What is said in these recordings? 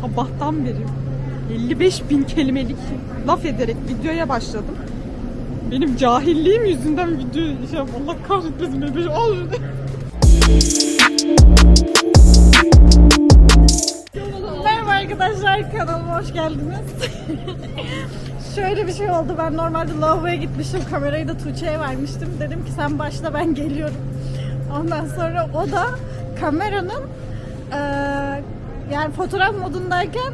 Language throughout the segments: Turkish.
sabahtan beri 55 bin kelimelik laf ederek videoya başladım. Benim cahilliğim yüzünden video şey Allah kahretmesin beni. Al şunu. Merhaba arkadaşlar kanalıma hoş geldiniz. Şöyle bir şey oldu. Ben normalde lavaboya gitmiştim. Kamerayı da Tuğçe'ye vermiştim. Dedim ki sen başla ben geliyorum. Ondan sonra o da kameranın eee, yani fotoğraf modundayken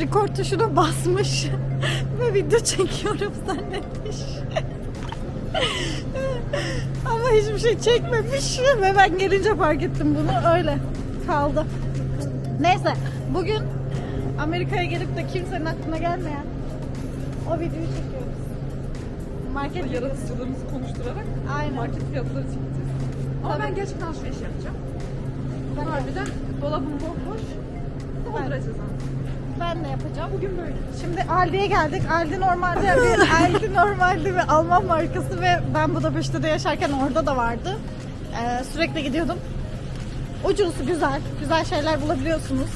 record tuşuna basmış ve video çekiyorum zannetmiş. Ama hiçbir şey çekmemiş ve ben gelince fark ettim bunu. Öyle kaldı. Neyse bugün Amerika'ya gelip de kimsenin aklına gelmeyen o videoyu çekiyoruz. Market videosu. Yaratıcılığımızı konuşturarak Aynen. market fiyatları çekeceğiz. Ama Tabii. ben gerçekten alışveriş yapacağım. Ben- Harbiden dolabım bomboş. Dolduracağız. Ben de yapacağım. Bugün böyle. Şimdi Aldi'ye geldik. Aldi normalde bir Aldi normalde bir Alman markası ve ben Budapeşte'de yaşarken orada da vardı. Ee, sürekli gidiyordum. Ucuz, güzel. Güzel şeyler bulabiliyorsunuz.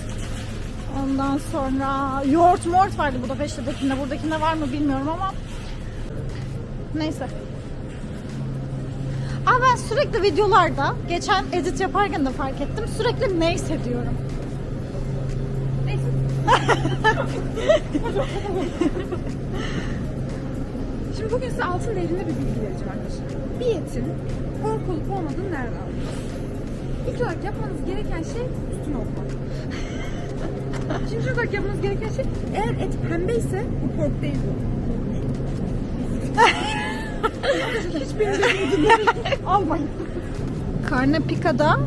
Ondan sonra yoğurt mort vardı Budapeşte'dekinde. Buradakinde var mı bilmiyorum ama neyse. Ama ben sürekli videolarda geçen edit yaparken de fark ettim. Sürekli neyse diyorum. Şimdi bugün size altın değerinde bir bilgi vereceğim arkadaşlar. Bir etin kork olup olmadığını nereden anlıyorsunuz? İlk olarak yapmanız gereken şey üstüne okumak. İkinci olarak yapmanız gereken şey eğer et pembeyse bu pork değil bu. Hiç bilmiyorum. Almayın. Karne Pika'da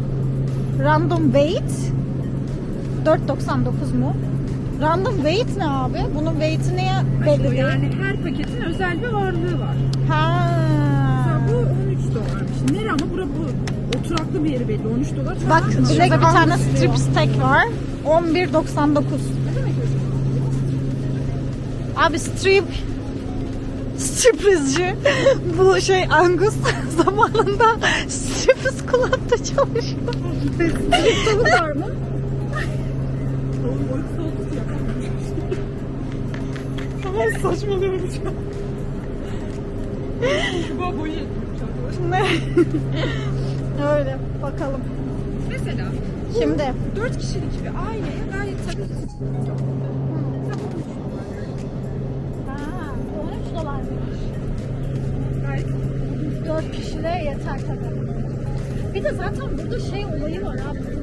random weight 4.99 mu? Random weight ne abi? Bunun weight'i niye belli değil? Yani her paketin özel bir ağırlığı var. Ha. Mesela bu 13 dolarmış. Nere ama bura bu oturaklı bir yeri belli. 13 dolar. Bak şurada bir tane strip steak var. 11.99. Ne demek öyle? Abi strip stripizci bu şey Angus zamanında stripiz kulüpte çalışıyor. Tavuk var mı? Boyut soğuk ya. Tamam saçmalıyorum şu an. Bu boyu. Ne? Öyle bakalım. Mesela Şimdi 4 kişilik bir aileye gayet tabii. Ha, 13 dolarmış. Gayet 4 kişiyle yeter tabii. Bir de zaten burada şey olayı var abi.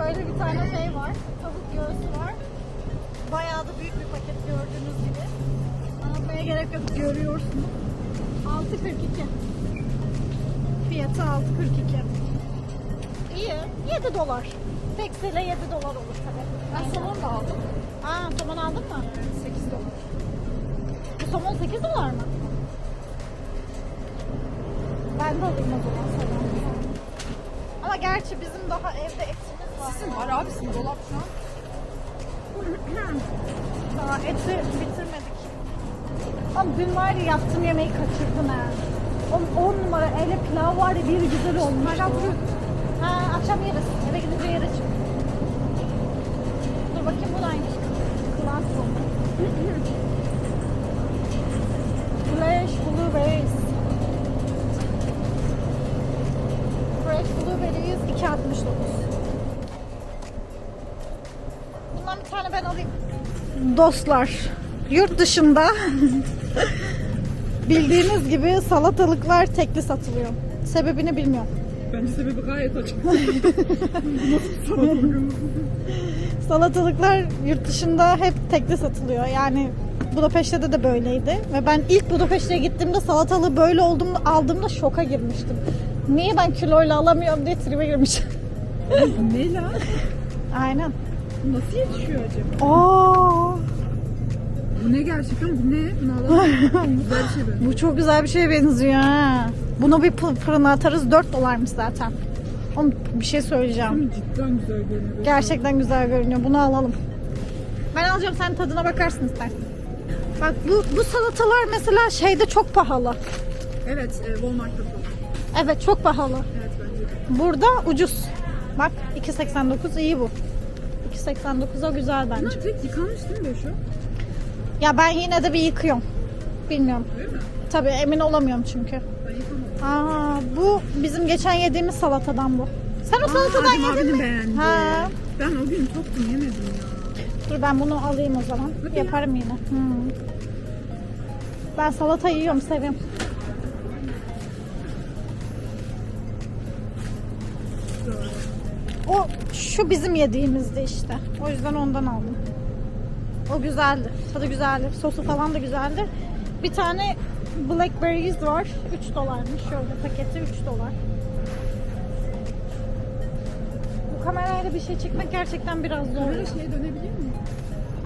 Şöyle bir tane şey var. Tavuk göğsü var. Bayağı da büyük bir paket gördüğünüz gibi. Anlatmaya gerek yok. Görüyorsunuz. 6.42. Fiyatı 6.42. İyi. 7 dolar. Teksile 7 dolar olur tabii. Ben somon da aldım. Aa somon aldın mı? 8 dolar. Bu somon 8 dolar mı? Ben de alayım o zaman somon. Ama gerçi bizim daha evde var. Sizin var abi sizin dolap şu an. Daha eti bitirmedik. Ama dün var ya yaptığım yemeği kaçırdın ha. 10 numara ele pilav var ya bir güzel olmuş. Hala duruyor. Ha akşam yeriz. Eve gidince yeriz. Dur bakayım bu da aynı. Classroom. Fresh blueberries. Fresh blueberries 2.69. Dostlar, yurt dışında bildiğiniz gibi salatalıklar tekli satılıyor. Sebebini bilmiyorum. Bence sebebi gayet açık. Salatalıklar yurt dışında hep tekli satılıyor. Yani Budapeşte'de de böyleydi. Ve ben ilk Budapeşte'ye gittiğimde salatalığı böyle olduğumda aldığımda şoka girmiştim. Niye ben kiloyla alamıyorum diye tribe girmişim. ne lan? Aynen. Nasıl yetişiyor acaba? Aa, gerçekten? Bu ne? Güzel bir şey böyle. bu çok güzel bir şeye benziyor ha. Bunu bir fı- fırına atarız 4 dolarmış zaten. Oğlum bir şey söyleyeceğim. Cidden güzel görünüyor. Gerçekten güzel görünüyor. Bunu alalım. Ben alacağım sen tadına bakarsın istersen. Bak bu, bu salatalar mesela şeyde çok pahalı. Evet, e, Walmart'ta falan. Evet çok pahalı. Evet bence de. Burada ucuz. Bak 2.89 iyi bu. 2.89'a güzel Bunlar bence. direkt yıkanmış değil mi şu? Ya ben yine de bir yıkıyorum. Bilmiyorum. Mi? Tabii emin olamıyorum çünkü. Ben yıkamadım. Aa bu bizim geçen yediğimiz salatadan bu. Sen o salatadan Adem yedin mi? beğendi. Ha. Ben o gün toktum yemedim ya. Dur ben bunu alayım o zaman. Hadi ya. Yaparım yine. Hmm. Ben salata yiyorum seviyorum. O şu bizim yediğimizdi işte. O yüzden ondan aldım. O güzeldi. Tadı güzeldi. Sosu falan da güzeldi. Bir tane blackberries var. 3 dolarmış. Şöyle paketi 3 dolar. Bu kamerayla bir şey çekmek gerçekten biraz zor. Böyle şeye dönebilir mi?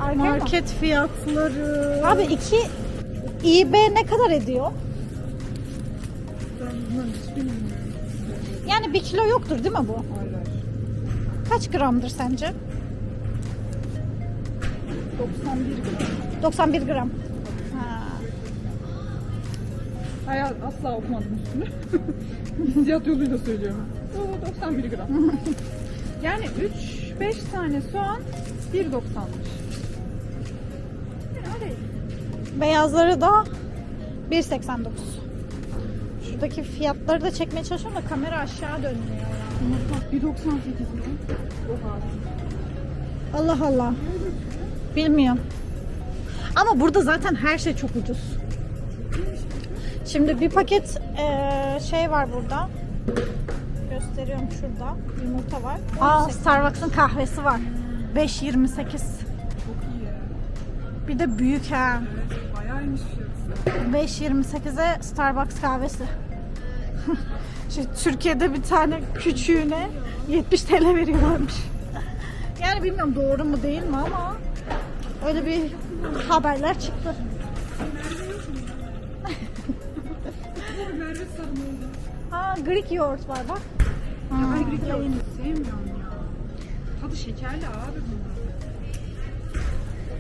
Arkaya. Market fiyatları. Abi iki İB ne kadar ediyor? Ben bunları hiç bilmiyorum. Yani bir kilo yoktur değil mi bu? Hayır. Kaç gramdır sence? 91 gram. 91 gram. Ha. Hayal asla okumadım üstünü. Hissiyat yoluyla söylüyorum. Oo, 91 gram. yani 3-5 tane soğan 1.90'mış. Yani öyle. Beyazları da 1.89. Şuradaki fiyatları da çekmeye çalışıyorum da kamera aşağı dönüyor. Bak 1.98 mi? Allah Allah. Bilmiyorum. Ama burada zaten her şey çok ucuz. Şimdi bir paket eee, şey var burada. Gösteriyorum şurada. Yumurta var. Aa Starbucks'ın kahvesi var. 5.28. Çok iyi. Bir de büyük ha. Evet, bayağıymış fiyatı. 5.28'e Starbucks kahvesi. Türkiye'de bir tane küçüğüne 70 TL veriyorlarmış. Yani bilmiyorum doğru mu değil mi ama öyle bir haberler çıktı. Ha Greek yoğurt var bak. Ya ben Greek yoğurt sevmiyorum ya. Tadı şekerli abi bunlar.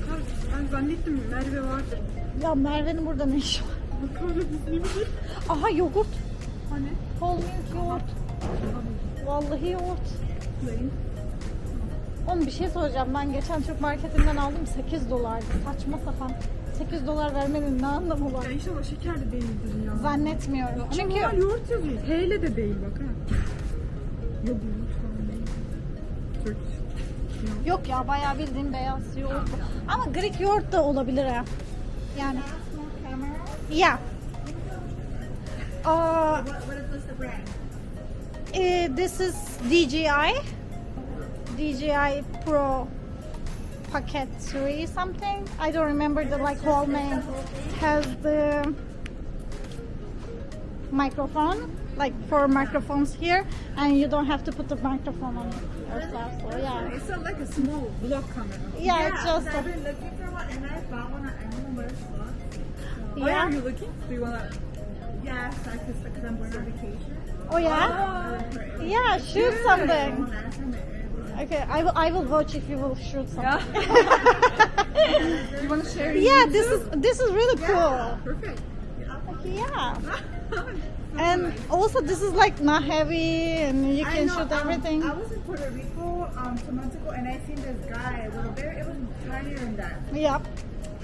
Bakar mısın? Ben zannettim Merve vardır. Ya Merve'nin burada ne işi var? Bakar mısın? Aha yoğurt. Hani? Whole milk yoğurt. Vallahi yoğurt. Plain. Oğlum bir şey soracağım. Ben geçen Türk marketinden aldım 8 dolardı. Saçma sapan. 8 dolar vermenin ne anlamı var? Ya inşallah şekerli değildir ya. Zannetmiyorum. Ama Çünkü normal yoğurt yazıyor. H de değil bak ha. Yok yoğurt falan değil. Turkish. yok ya bayağı bildiğim beyaz yoğurt. Ama Greek yoğurt da olabilir ha. Yani. Yeah. Uh, What, what is this the brand? eh, this is DJI. DJI Pro Pocket 3 something. I don't remember the like whole name. Has the microphone, like four microphones here, and you don't have to put the microphone on yourself. So yeah, It's a, like a small vlog camera. yeah, it's just I've been looking for one and I found one on Amazon where it's. Oh, yeah, yeah. are you looking? Do you wanna? Yeah, I could because I'm going on vacation. Oh yeah, Uh, yeah. Shoot I something. Won't ask him it. Okay, I will. I will watch if you will shoot something. you wanna share? it? yeah, this is this is really cool. Perfect. Yeah. And also this is like not heavy and you can know, shoot um, everything. I was in Puerto Rico um, two months ago and I seen this guy with a very, it was tinier than that. Yep.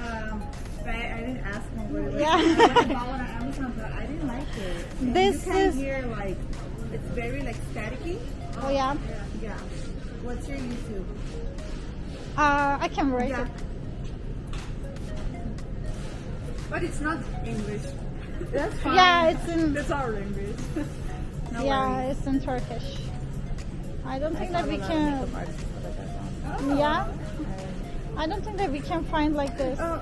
Um, but I, I didn't ask him what it was. Yeah. I bought one on Amazon, but I didn't like it. And This you can is- hear like, it's very like staticky. Oh yeah. Yeah. What's your YouTube? Uh, I can write Yeah. it. But it's not English. That's fine. Yeah, it's in That's our language. no yeah, worries. it's in Turkish. I don't think that we Follow a lot of can. makeup artists for the background. Yeah. I don't think that we can find like this. Oh,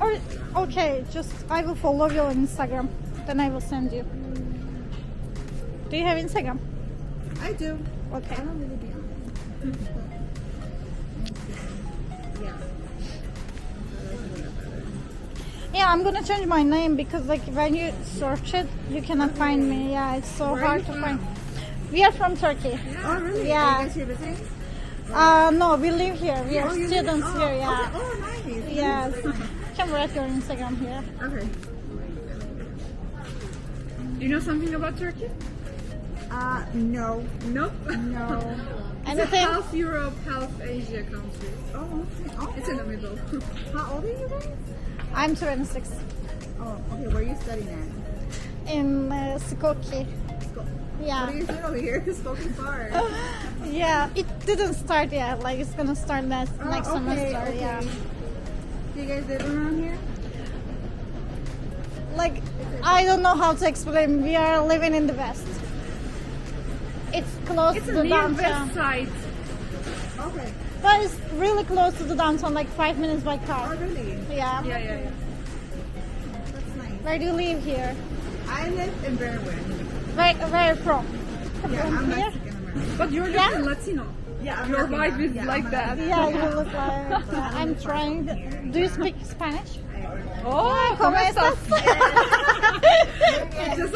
Or okay, just I will follow you on Instagram. Then I will send you. Do you have Instagram? I do. Okay. I don't really be on it. Yeah. Yeah, I'm gonna change my name because like when you search it, you cannot find me. Yeah, it's so Where hard to find. We are from Turkey. Oh, really? Yeah. Are you guys here visiting? Uh, no, we live here. We are Oh, students oh, here. Yeah. okay. Oh, nice. Yes. can write your Instagram here. Okay. Do you know something about Turkey? Uh, no. Nope. No. It's a Anything? half Europe, half Asia country. Oh, okay. It's in the middle. How old are you guys? I'm 26. Oh, okay. Where are you studying at? In uh, Skokie. What Yeah. are you doing over here? Spoken far. Yeah, it didn't start yet. Like it's gonna start next Oh, next okay, semester. okay. Yeah. Do you guys live around here? Like I don't know how to explain. We are living in the west. It's close It's to a the near downtown, west side. Okay. but it's really close to the downtown. Like five minutes by Oh, car. really? Yeah. Yeah, yeah, yeah. That's nice. Where do you live here? I live in Berwyn. Where where from? Yeah, From I'm here? Mexican American. But you're Yeah. Latino. Yeah, I'm Your Latina. vibe is Yeah, like I'm that. Yeah, you look like. yeah, I'm trying. Do you speak Spanish? Oh, ¿Cómo estás?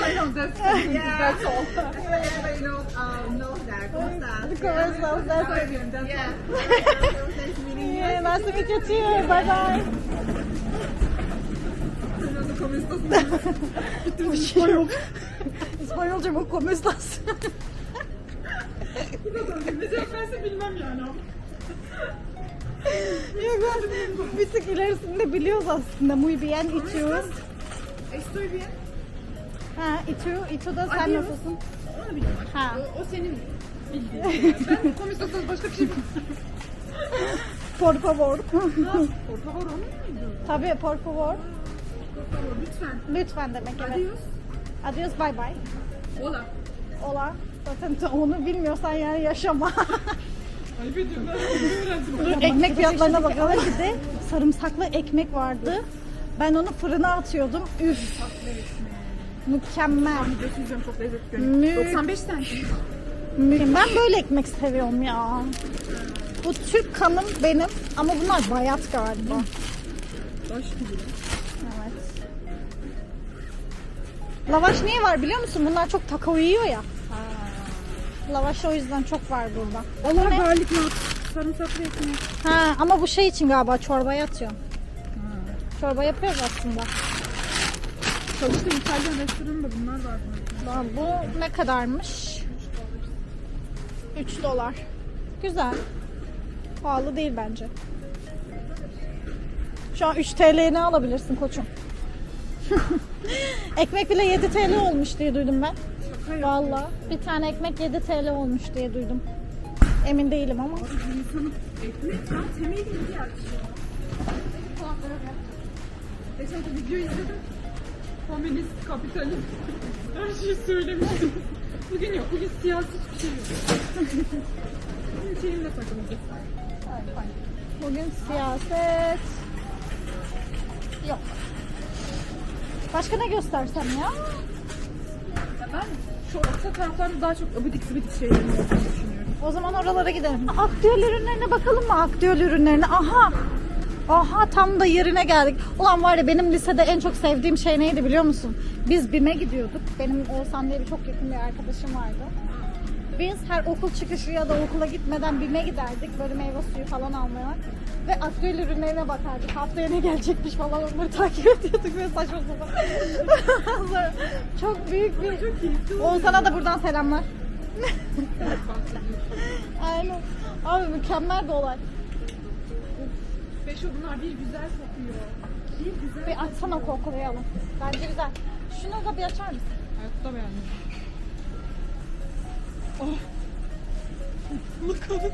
I know that's, Yeah. that's all. Everybody knows, um, knows that. ¿Cómo estás? That's bien, that's Yeah. all. Nice meeting you. Yeah, nice to meet you too. Bye bye. ¿Cómo estás? İspanyol. İspanyolca mı? Ne cevap verse bilmem yani. Yok bir tık ilerisinde biliyoruz aslında. Muy bien, tú? Estoy bien. Ha, tú da sen Adios. nasılsın? Onu biliyorum. Ha. O, o senin bildiğin. ben komisyonsuz başka bir şey bilmiyorum. Por favor. Por favor onu muydu? Tabii, por favor. Por favor lütfen. Lütfen demek evet. Adios. Adios, bye bye. Hola. Ola. Zaten onu bilmiyorsan yani yaşama. Ayıp ediyorum. Ben öğrendim. ekmek fiyatlarına bakalım. Bir de sarımsaklı ekmek vardı. Ben onu fırına atıyordum. Üf. Mükemmel. Götüreceğim çok lezzetli Mü- görünüyor. 95 cent. Mü- Ben böyle ekmek seviyorum ya. Bu Türk kanım benim ama bunlar bayat galiba. Taş gibi. Evet. Lavaş niye var biliyor musun? Bunlar çok takao yiyor ya. Lavaş o yüzden çok var burada. Allah ne? garlic nut. Sarımsaklı ekmek. Ha ama bu şey için galiba çorbaya atıyor. Çorba yapıyoruz aslında. Çalıştığım İtalyan restoranında bunlar var. Aa, Bu ne kadarmış? 3 dolar. Güzel. Pahalı değil bence. Şu an 3 TL'ye ne alabilirsin koçum? ekmek bile 7 TL olmuş diye duydum ben. Valla bir tane ekmek 7 TL olmuş diye duydum. Emin değilim ama. Bir insanın ekmek ya temeli ihtiyaç. Geçen bir video izledim. Komünist, kapitalist. Her şeyi söylemiştim. Bugün yok. Bugün siyasi hiçbir şey yok. Bugün şeyimle takılacağız. Bugün siyaset yok. Başka ne göstersem ya? Ya ben şu orta taraflarda daha çok abidik sibidik olduğunu düşünüyorum. O zaman oralara gidelim. Aktüel ürünlerine bakalım mı? Aktüel ürünlerine. Aha. Aha tam da yerine geldik. Ulan var ya benim lisede en çok sevdiğim şey neydi biliyor musun? Biz BİM'e gidiyorduk. Benim Oğuzhan diye bir çok yakın bir arkadaşım vardı. Biz her okul çıkışı ya da okula gitmeden BİM'e giderdik. Böyle meyve suyu falan almaya. Ve aktüel ürünlerine bakardık. Haftaya ne gelecekmiş falan onları takip ediyorduk ve saçma sapan. Çok büyük bir... Oğuzhan'a da buradan selamlar. Aynen. Abi mükemmel bir olay. Beşo bunlar bir güzel kokuyor. Bir güzel. Bir açsana kokulayalım. Bence güzel. Şunu da bir açar mısın? Hayatta beğendim. Oh. Bakalım.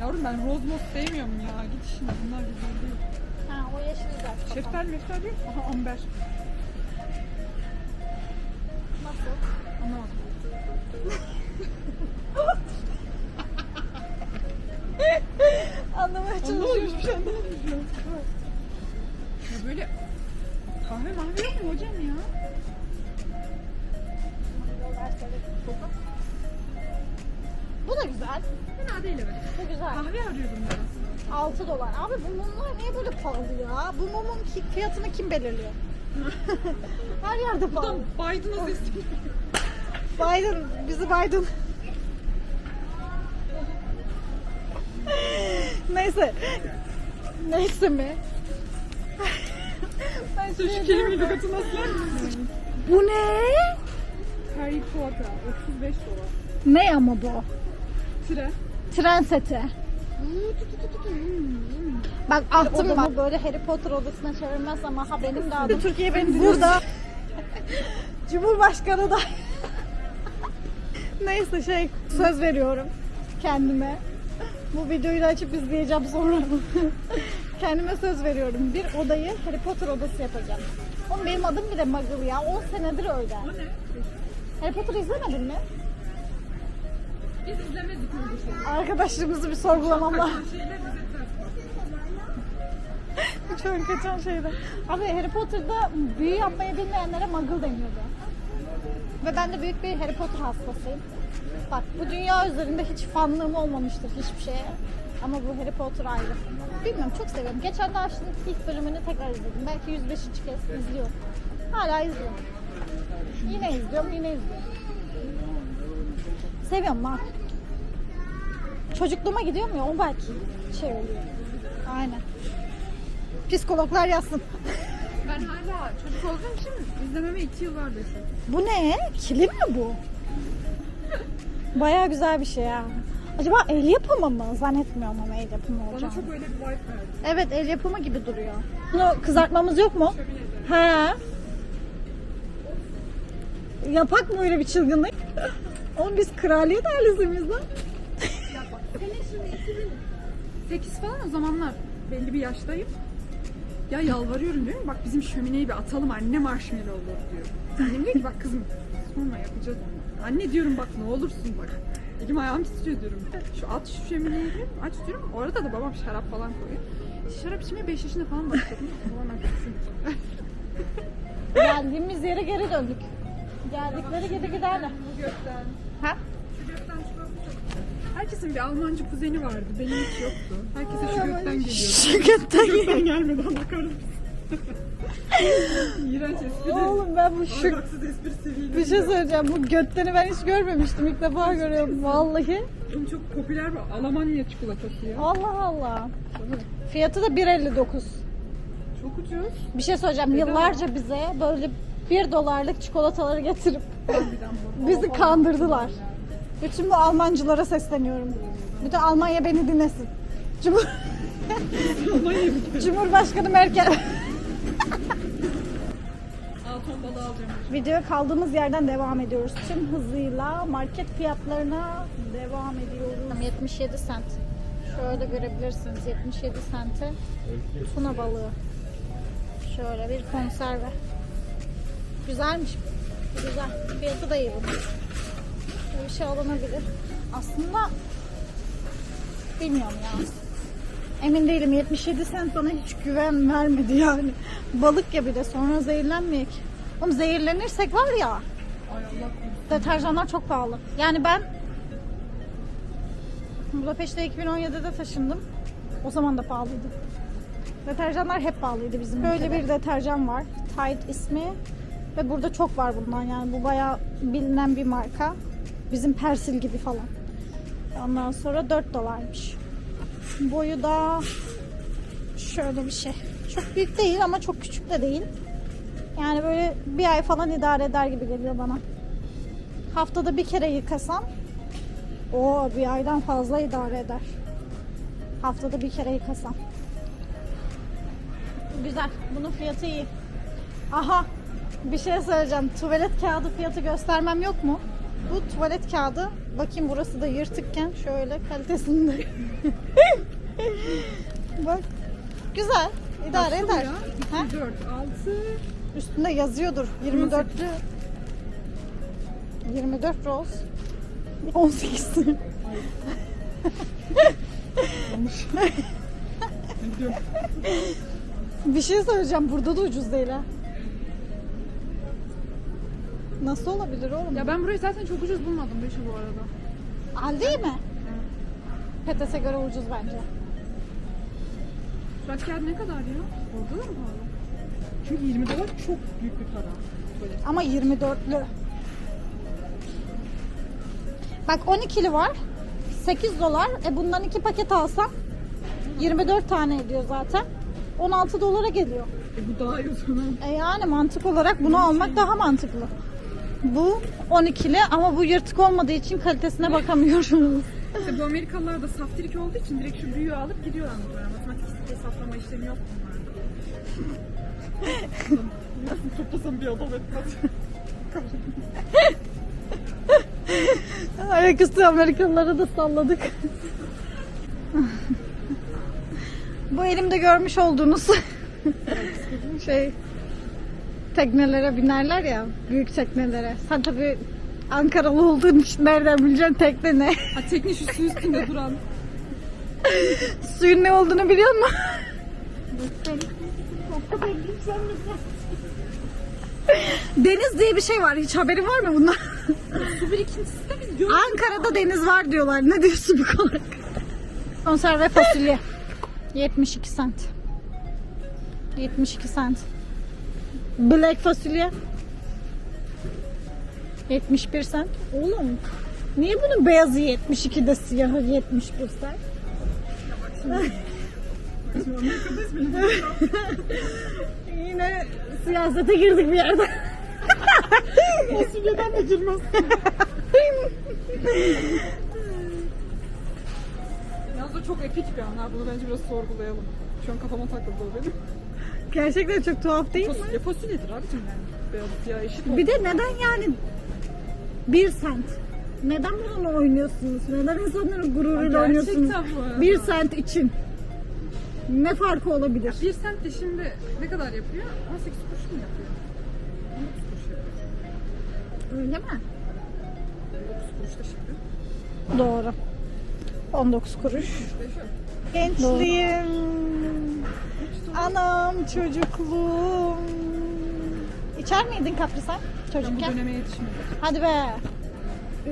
Yavrum ben rozmos sevmiyorum ya. Git şimdi bunlar güzel değil. Ha o yeşil güzel. Şeftal meftal yok. Aha amber. Nasıl? Anlamadım. Şey şu an. Ya böyle kahve mahve yok mu hocam ya? Bu da güzel. Fena değil evet. Bu güzel. Kahve arıyordum ben aslında. 6 dolar. Abi bu mumlar niye böyle pahalı ya? Bu mumun ki- fiyatını kim belirliyor? Her yerde pahalı. Biden'a sesli. Biden, bizi Biden. Neyse. Neyse mi? ben Şu kelimeyi bir katına Bu ne? Harry Potter 35 dolar. Ne ama bu? Tire. Tren seti. Bak attım bak. Böyle Harry Potter odasına çevirmez ama ha benim de adım. Türkiye benim burada. Cumhurbaşkanı da. Neyse şey söz veriyorum kendime. Bu videoyu da açıp izleyeceğim sonra. kendime söz veriyorum. Bir odayı Harry Potter odası yapacağım. Oğlum benim adım bile Muggle ya. 10 senedir öyle. O ne? Harry Potter izlemedin mi? Biz izlemedik öyle şey. Arkadaşlığımızı bir sorgulamam lazım. Ters. Çok kaçan şeyler. Abi Harry Potter'da büyü yapmayı bilmeyenlere muggle deniyordu. Ve ben de büyük bir Harry Potter hastasıyım. Bak bu dünya üzerinde hiç fanlığım olmamıştır hiçbir şeye. Ama bu Harry Potter ayrı. Bilmiyorum çok seviyorum. Geçen de açtım ilk bölümünü tekrar izledim. Belki 105. kez izliyorum. Hala izliyorum. Yine izliyorum, yine izliyorum. Seviyorum lan. Çocukluğuma gidiyorum ya o belki şey oluyor. Aynen. Psikologlar yazsın. Ben hala çocuk olduğum için izlememe 2 yıl var desem. Bu ne? Kilim mi bu? Baya güzel bir şey ya. Acaba el yapımı mı? Zannetmiyorum ama el yapımı Bana olacağını. çok öyle bir vibe verdi. Evet el yapımı gibi duruyor. Bunu kızartmamız yok mu? He. Yapak mı öyle bir çılgınlık? Oğlum biz kraliyet ailesi miyiz lan? Senin şimdi 2008 falan o zamanlar belli bir yaştayım. Ya yalvarıyorum diyorum bak bizim şömineyi bir atalım anne marshmallow olur diyor. Annem diyor ki bak kızım sonra yapacağız onu. Anne diyorum bak ne olursun bak. Elim ayağım titriyor diyorum. Şu at şu şömineyi aç diyorum. Orada da babam şarap falan koyuyor. Şarap içmeye 5 yaşında falan başladım. Babam haklısın. Geldiğimiz yere geri döndük. Geldikleri gibi giderler. Bu gökten. Ha? Şu gökten Herkesin bir Almancı kuzeni vardı. Benim hiç yoktu. Herkese şu gökten geliyordu. Şu Gökten gelmedi Allah kahretsin. İğrenç espri. Oğlum ben bu şu Ahlaksız espri seviyeli. bir şey söyleyeceğim. Bu götteni ben hiç görmemiştim. İlk defa görüyorum. Vallahi. Oğlum çok popüler bir Almanya çikolatası ya. Allah Allah. Fiyatı da 1.59. Çok ucuz. Bir şey söyleyeceğim. Yıllarca bize böyle 1 dolarlık çikolataları getirip bizi kandırdılar. Bütün bu Almancılara sesleniyorum. Bütün Almanya beni dinlesin. Cumhur... Cumhurbaşkanı Merkel. Ton kaldığımız yerden devam ediyoruz. Tüm hızıyla market fiyatlarına devam ediyoruz. 77 sent. Şöyle görebilirsiniz 77 sente. Tuna balığı. Şöyle bir konserve. Güzelmiş. Güzel. Fiyatı da iyi bunun. Böyle bir şey alınabilir. Aslında bilmiyorum ya. Emin değilim 77 sent bana hiç güven vermedi yani. Balık ya bir de sonra zehirlenmeyek. Oğlum zehirlenirsek var ya deterjanlar çok pahalı. Yani ben Budapeşte 2017'de taşındım. O zaman da pahalıydı. Deterjanlar hep pahalıydı bizim Böyle bir deterjan var. Tide ismi. Ve burada çok var bundan yani. Bu bayağı bilinen bir marka. Bizim Persil gibi falan. Ondan sonra 4 dolarmış. Boyu da şöyle bir şey. Çok büyük değil ama çok küçük de değil. Yani böyle bir ay falan idare eder gibi geliyor bana. Haftada bir kere yıkasam o bir aydan fazla idare eder. Haftada bir kere yıkasam. Güzel. Bunun fiyatı iyi. Aha bir şey söyleyeceğim. Tuvalet kağıdı fiyatı göstermem yok mu? Bu tuvalet kağıdı. Bakayım burası da yırtıkken şöyle kalitesinde. Bak. Güzel. İdare bu eder. ya? Ha? 4, 6. Üstünde yazıyordur. 24'lü. 24 Rose. 18. Olmuş. Bir şey söyleyeceğim. Burada da ucuz değil ha. Nasıl olabilir oğlum? Ya ben burayı zaten çok ucuz bulmadım Beşi bu arada. Al değil mi? Petes'e göre ucuz bence. Surat kağıdı ne kadar ya? Orada da mı pahalı? Çünkü 20 dolar çok büyük bir para. Böyle. Ama 24'lü. Bak 12'li var. 8 dolar. E bundan iki paket alsam 24 tane ediyor zaten. 16 dolara geliyor. E, bu daha iyi. E yani mantık olarak bunu almak daha mantıklı. Bu 12'li ama bu yırtık olmadığı için kalitesine bakamıyoruz. İşte bu Amerikalılar da saftirik olduğu için direkt şu büyüğü alıp gidiyorlar muhtemelen. Matematik hesaplama işlemi yok bunlarda. Nasıl toplasam bir adam etmez. Ayaküstü Amerikalıları da salladık. Bu elimde görmüş olduğunuz şey teknelere binerler ya büyük teknelere. Sen tabii Ankaralı olduğun için nereden bileceksin tekne ne? Ha tekne şu su üstünde duran. Suyun ne olduğunu biliyor musun? Deniz diye bir şey var. Hiç haberin var mı bundan? Su birikintisi de biz gördük. Ankara'da deniz var diyorlar. Ne diyorsun bu konuda? Konserve fasulye. 72 cent. 72 cent. Black fasulye. 71 cent. Oğlum niye bunun beyazı 72 de siyahı 71 cent? Yine siyasete girdik bir yerde. Fasulyeden de girmez. Yalnız o çok epik bir an ha. Bunu bence biraz sorgulayalım. Şu an kafama takıldı o benim. Gerçekten çok tuhaf değil mi? Fasulye fasulyedir abicim yani. Beyaz siyah eşit Bir de neden yani bir sent? Neden bununla oynuyorsunuz? Neden insanların gururuyla oynuyorsunuz? gerçekten bu arada. Bir sent için. Ne farkı olabilir? Bir sent de şimdi ne kadar yapıyor? 18 kuruş mu yapıyor? 19 kuruş yapıyor. Öyle mi? 19 kuruş da şimdi. Doğru. 19 kuruş. Gençliğim. Anam çocukluğum. İçer miydin kaprisan Ben bu çocukken? döneme yetişmedim. Hadi be.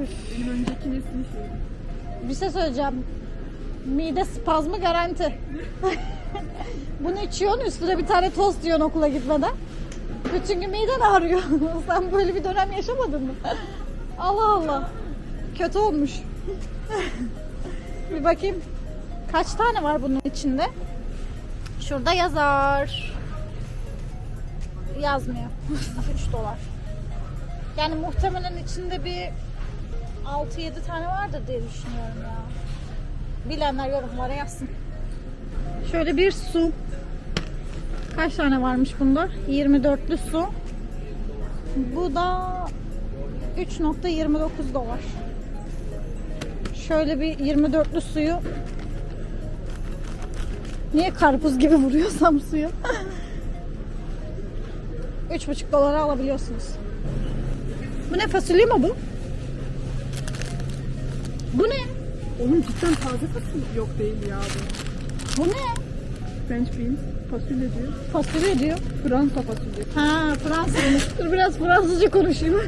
Üf. Benim önceki neslin şeyi. Bir şey söyleyeceğim. Mide spazmı garanti. Bunu içiyorsun üstüne bir tane tost yiyorsun okula gitmeden. Bütün gün miden ağrıyor. Sen böyle bir dönem yaşamadın mı? Allah Allah. Kötü olmuş. bir bakayım. Kaç tane var bunun içinde? Şurada yazar. Yazmıyor. 3 dolar. Yani muhtemelen içinde bir 6-7 tane vardır diye düşünüyorum ya. Bilenler yorumlara yazsın. Şöyle bir su. Kaç tane varmış bunda? 24'lü su. Bu da 3.29 dolar. Şöyle bir 24'lü suyu Niye karpuz gibi vuruyorsam suyu? 3.5 dolara alabiliyorsunuz. Bu ne fasulye mi bu? Bu ne? Oğlum cidden taze fasulye yok değil ya bu. Bu ne? French beans, fasulye diyor. Fasulye diyor. Fransa fasulye. Ha Fransızmış. Dur biraz Fransızca konuşayım.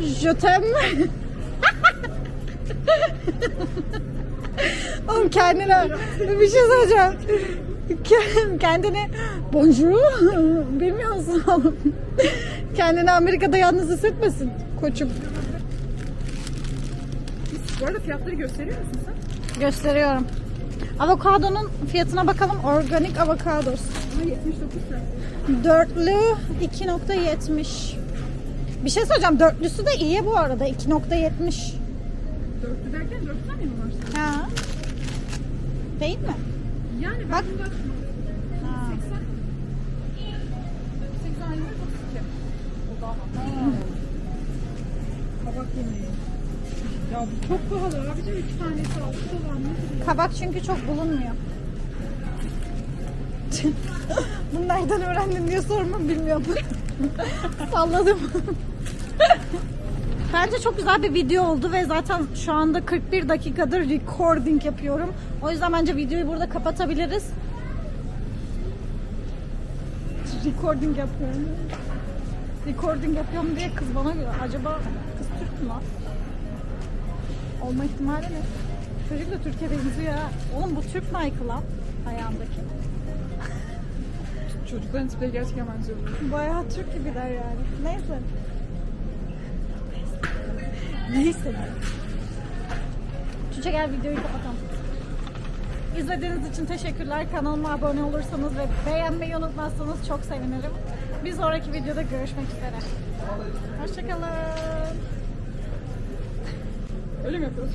Je t'aime. Oğlum kendine bir şey söyleyeceğim. Ke- Kendini bonjour bilmiyor musun oğlum? Kendini Amerika'da yalnız hissetmesin koçum. Bu arada fiyatları gösteriyor musun sen? Gösteriyorum. Avokadonun fiyatına bakalım. Organik avokados. Ama 79 cent. Dörtlü 2.70. Bir şey söyleyeceğim. Dörtlüsü de iyi bu arada. 2.70. Dörtlü derken 4 tane mi var? Ha. Değil mi? Yani ben Bak. bunda 80 80 aylık 32. O daha Kabak yemeği. Çok pahalı abicim 2 tanesi 6 dolar nedir ya? Kabak çünkü çok bulunmuyor. Bunu nereden öğrendin diye sorma bilmiyorum. Salladım. Bence çok güzel bir video oldu ve zaten şu anda 41 dakikadır recording yapıyorum. O yüzden bence videoyu burada kapatabiliriz. Recording yapıyorum. Recording yapıyorum diye kız bana. Acaba kız Türk mü? Olma ihtimali ne? Çocuk da Türkiye benziyor ha. Oğlum bu Türk Nike lan ayağındaki. Çocukların tipleri gerçekten benziyor. Bayağı Türk gibiler yani. Neyse. Neyse. Çiçek gel videoyu kapatalım. İzlediğiniz için teşekkürler. Kanalıma abone olursanız ve beğenmeyi unutmazsanız çok sevinirim. Bir sonraki videoda görüşmek üzere. Hoşçakalın. Öyle mi yapıyoruz?